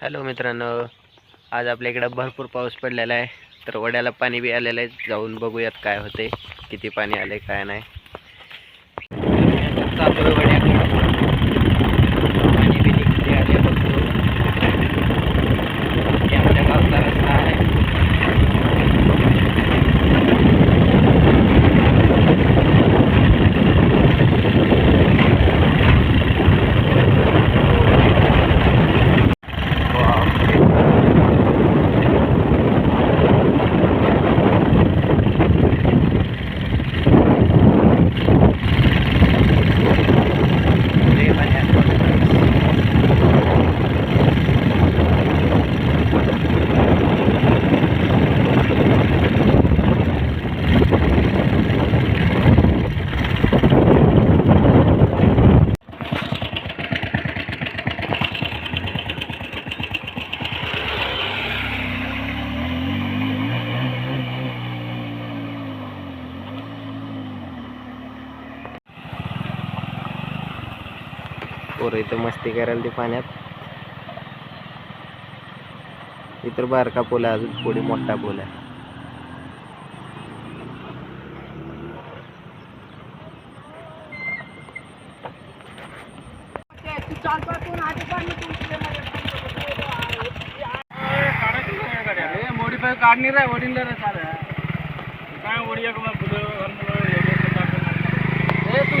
Hello मित्रांनो आज आपल्या इकडं भरपूर पाऊस पडलेला आहे. तर वड्याला पाणी बी आलेलं आहे. जाऊन बघूयात काय होते किती पाणी आले काय नाही चालू आहे वड्याकडं. पाणी बी किती आले बघतो हे आपल्या गावचा रस्ता आहे लय पाणी आलं. पोरं इथं मस्ती करायला ते पाण्यात. इतर बारका पूल आहे अजून पुढे मोठा पूल आहे. काढणी रे वडील रे सारे काय ओडी एक मग फुलं ए तू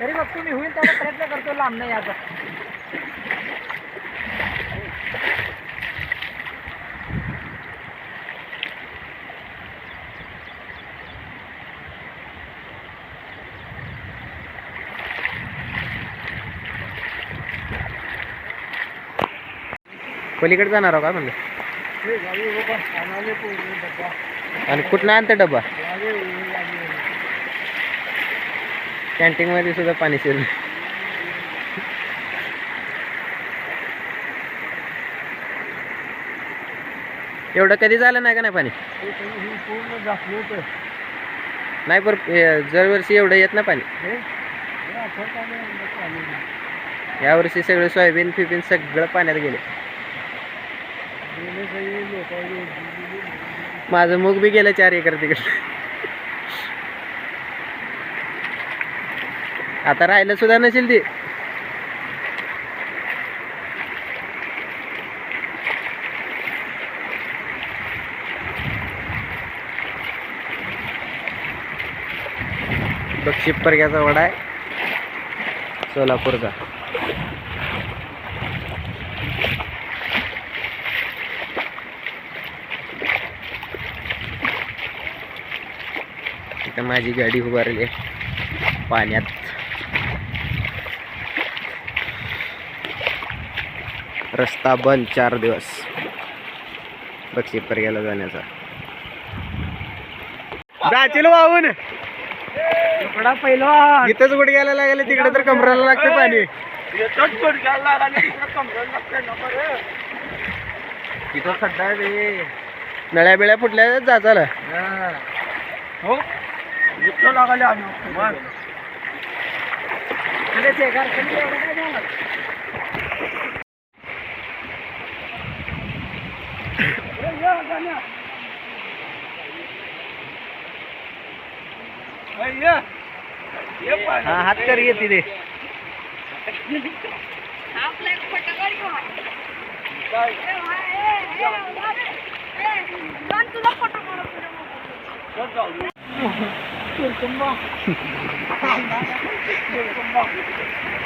तरी बघतो मी होईल तेवढा प्रयत्न करतो लांब नाही याचा पलीकडे जाणार का म्हणलं आणि कुठं आणतं डबा कॅन्टीन मध्ये सुद्धा पाणी शिरलं. एवढं कधी झालं नाही का नाही पाणी? नाही पर दरवर्षी एवढं येत ना पाणी. यावर्षी सगळं सोयाबीन फिबीन सगळं पाण्यात गेले. माझं मूग बी गेलं चार एकर तिकडे. आता राहिलं सुद्धा नसेल ती. बक्षी परग्याचा वडा आहे. सोलापूरचा. इथं माझी गाडी उभारली आहे. पाण्यात. रस्ता बंद चार दिवस. बक्षी परग्याला जाण्याचा. जातील वाहून. पहिला इथंच गुडघ्याला लागले तिकडे तर कमराला लागते पाणी. तिथं खड्डा आहे रे. नळ्या बिळ्या फुटल्या जा चाला हो. लागायला आम्ही मग अरे ते घर कधी एवढं काय झालं? ए, ये गाण्या. ए, ये. ये पाणी. हा हात कर येते ते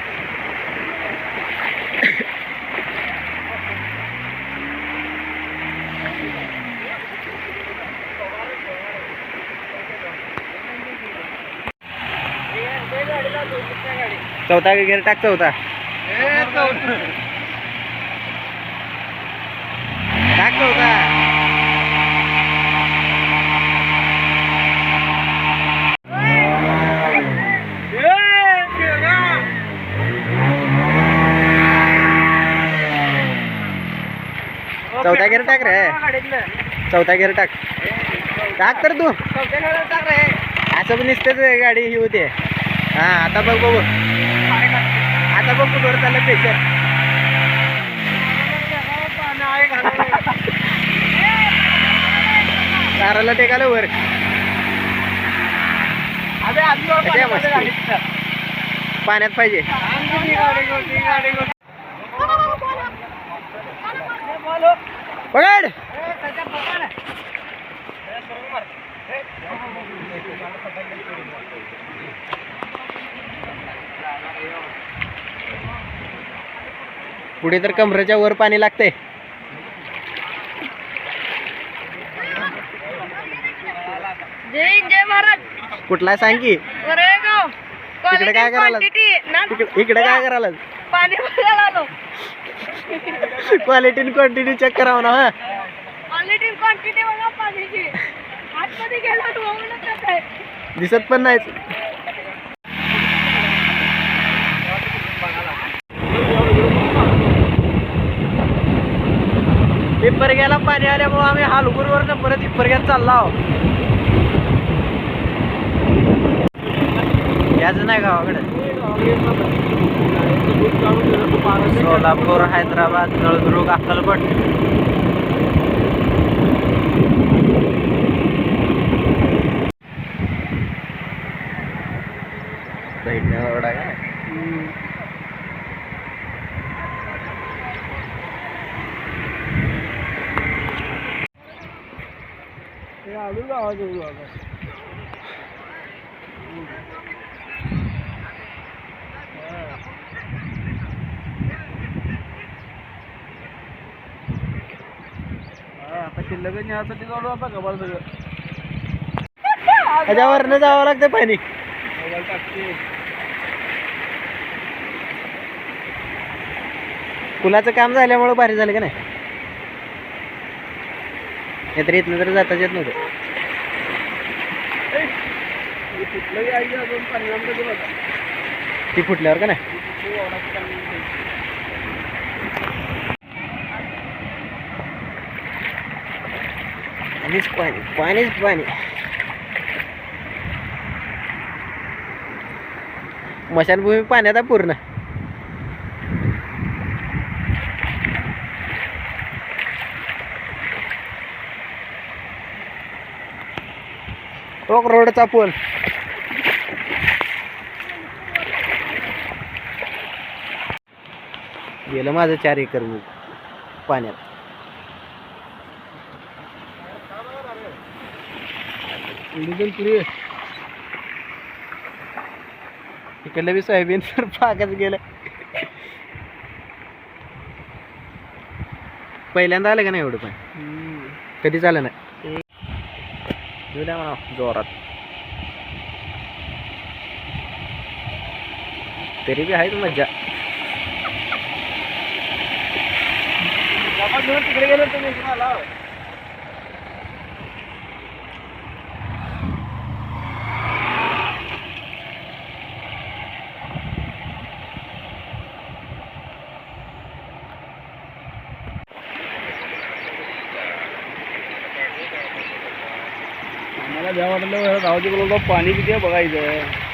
चौथा गेअर टाक चौथा. ए, दाखव का चौथा गेर टाक रे. चौथा गेर टाक. टाक तर तू. असं पण नुसतेच गाडी ही होते. हा आता बघ बघू. आता बघ कुठवर चाललं प्रेशर दाराला टेकालं वर? पाण्यात पाहिजे. पकड. पुढे तर कमरेच्या वर पाणी महाराज कुठला सांग की? तिकडे काय करायला? इकडे इकडे काय करायला क्वालिटी क्वांटिटी चेक करावं ना हा? क्वालिटी क्वांटिटी बघा पाण्याची आतमध्ये गेला दिसत पण नाही पिंपरग्याला पाणी आल्यामुळं आम्ही हालगुरवरनं परत इथपर्यंत चाललो आहो याच नाही गावाकडे. सोलापूर हैदराबाद नळदुर्ग अक्कलपट साईडने ओरडा का आता शिल्लक न्यायसाठी जाऊ आता गबाळ सगळं त्याच्यावरनं जावं लागतं पाणी. पुलाचं काम झाल्यामुळं भारी झालं का नाही? नाहीतर इथनं तर जाताच येत नव्हतं. कुठलंही आई अजून परिणाम कधी बघा. ती फुटल्यावर का नाही? पाणीच पाणी पाणीच पाणी. मशानभूमी पाण्यात आहे पूर्ण. रोक रोडचा पूल. गेलं माझं चार एकर मूग पाण्यात. इकडलं बी सोयाबीन तर पाकच गेलं. पहिल्यांदा आलं का नाही एवढं पण? कधी आलं नाही? द्या म्हणा जोरात. तरी बी आहेच मज्जा. तिकडे गेलो तुम्ही तुम्हाला. आम्हाला द्या वाटलं राहू दे पाणी किती आहे बघायचं.